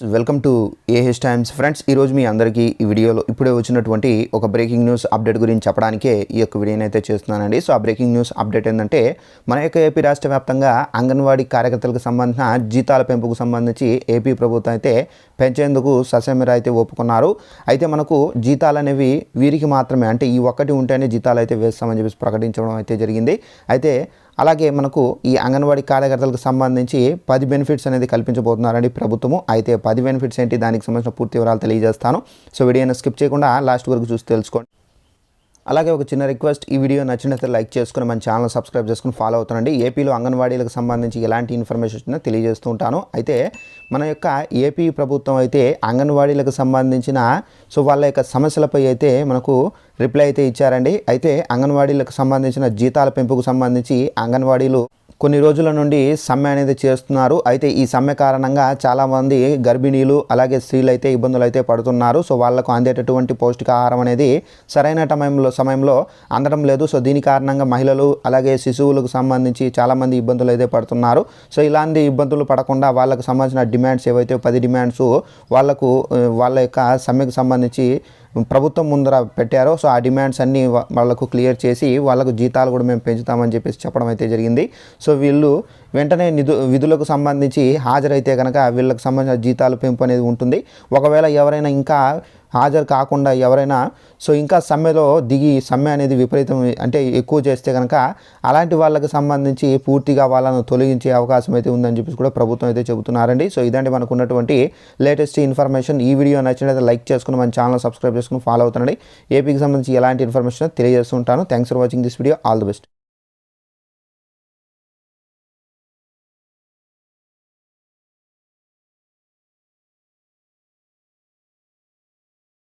Welcome to A H times friends ఈరోజు మీ అందరికీ ఈ వీడియోలో ఇప్పుడే వచ్చినటువంటి ఒక బ్రేకింగ్ న్యూస్ అప్డేట్ గురించి చెప్పడానికే ఈ యొక్క వీడియోని అయితే చేస్తున్నానండి. సో ఆ బ్రేకింగ్ న్యూస్ అప్డేట్ ఏంటంటే మన యొక్క ఏపీ రాష్ట్ర వ్యాప్తంగా అంగన్వాడీ కార్యకర్తలకు సంబంధించిన జీతాల పెంపుకు సంబంధించి ఏపీ ప్రభుత్వం అయితే పెంచేందుకు ససేమిర అయితే ఒప్పుకున్నారు. అయితే మనకు జీతాలు అనేవి వీరికి మాత్రమే అంటే ఈ ఒక్కటి ఉంటేనే జీతాలు అయితే వేస్తామని చెప్పేసి ప్రకటించడం అయితే జరిగింది. అయితే అలాగే మనకు ఈ అంగన్వాడీ కార్యకర్తలకు సంబంధించి పది బెనిఫిట్స్ అనేది కల్పించబోతున్నారండి ప్రభుత్వము. అయితే పది బెనిఫిట్స్ ఏంటి? దానికి సంబంధించిన పూర్తి వివరాలు తెలియజేస్తాను. సో వీడియోని స్కిప్ చేయకుండా లాస్ట్ వరకు చూసి తెలుసుకోండి. అలాగే ఒక చిన్న రిక్వెస్ట్ ఈ వీడియో నచ్చినట్లయితే లైక్ చేసుకుని మన ఛానల్ సబ్స్క్రైబ్ చేసుకుని ఫాలో అవుతానండి ఏపీలో అంగన్వాడీలకు సంబంధించి ఎలాంటి ఇన్ఫర్మేషన్ వచ్చినా తెలియజేస్తూ ఉంటాను. అయితే మన యొక్క ఏపీ ప్రభుత్వం అయితే అంగన్వాడీలకు సంబంధించిన సో వాళ్ళ యొక్క సమస్యలపై అయితే మనకు రిప్లై అయితే ఇచ్చారండి. అయితే అంగన్వాడీలకు సంబంధించిన జీతాల పెంపుకు సంబంధించి అంగన్వాడీలు కొన్ని రోజుల నుండి సమ్మె అనేది చేస్తున్నారు. అయితే ఈ సమ్మె కారణంగా చాలామంది గర్భిణీలు అలాగే స్త్రీలు అయితే ఇబ్బందులు అయితే పడుతున్నారు. సో వాళ్ళకు అందేటటువంటి పౌష్టికాహారం అనేది సరైన సమయంలో సమయంలో అందడం లేదు. సో దీని కారణంగా మహిళలు అలాగే శిశువులకు సంబంధించి చాలామంది ఇబ్బందులు అయితే పడుతున్నారు. సో ఇలాంటి ఇబ్బందులు పడకుండా వాళ్ళకు సంబంధించిన డిమాండ్స్ ఏవైతే పది డిమాండ్స్ వాళ్ళకు వాళ్ళ యొక్క సమ్మెకు సంబంధించి ప్రభుత్వం ముందర పెట్టారో సో ఆ డిమాండ్స్ అన్నీ వాళ్ళకు క్లియర్ చేసి వాళ్ళకు జీతాలు కూడా మేము పెంచుతామని చెప్పేసి చెప్పడం అయితే జరిగింది. సో సో వీళ్ళు వెంటనే నిధు విధులకు సంబంధించి హాజరైతే కనుక వీళ్ళకి సంబంధించిన జీతాలు పెంపు అనేది ఉంటుంది. ఒకవేళ ఎవరైనా ఇంకా హాజరు కాకుండా ఎవరైనా సో ఇంకా సమ్మెలో దిగి సమ్మె అనేది విపరీతం అంటే ఎక్కువ చేస్తే కనుక అలాంటి వాళ్ళకి సంబంధించి పూర్తిగా వాళ్ళను తొలగించే అవకాశం అయితే ఉందని చెప్పేసి కూడా ప్రభుత్వం అయితే చెబుతున్నారండి. సో ఇదండి మనకు ఉన్నటువంటి లేటెస్ట్ ఇన్ఫర్మేషన్. ఈ వీడియో నచ్చినట్లయితే లైక్ చేసుకుని మన ఛానల్ సబ్స్క్రైబ్ చేసుకుని ఫాలో అవుతుండండి ఏపీకి సంబంధించి ఎలాంటి information తెలియజేస్తుంటాను thanks for watching this video. All the best.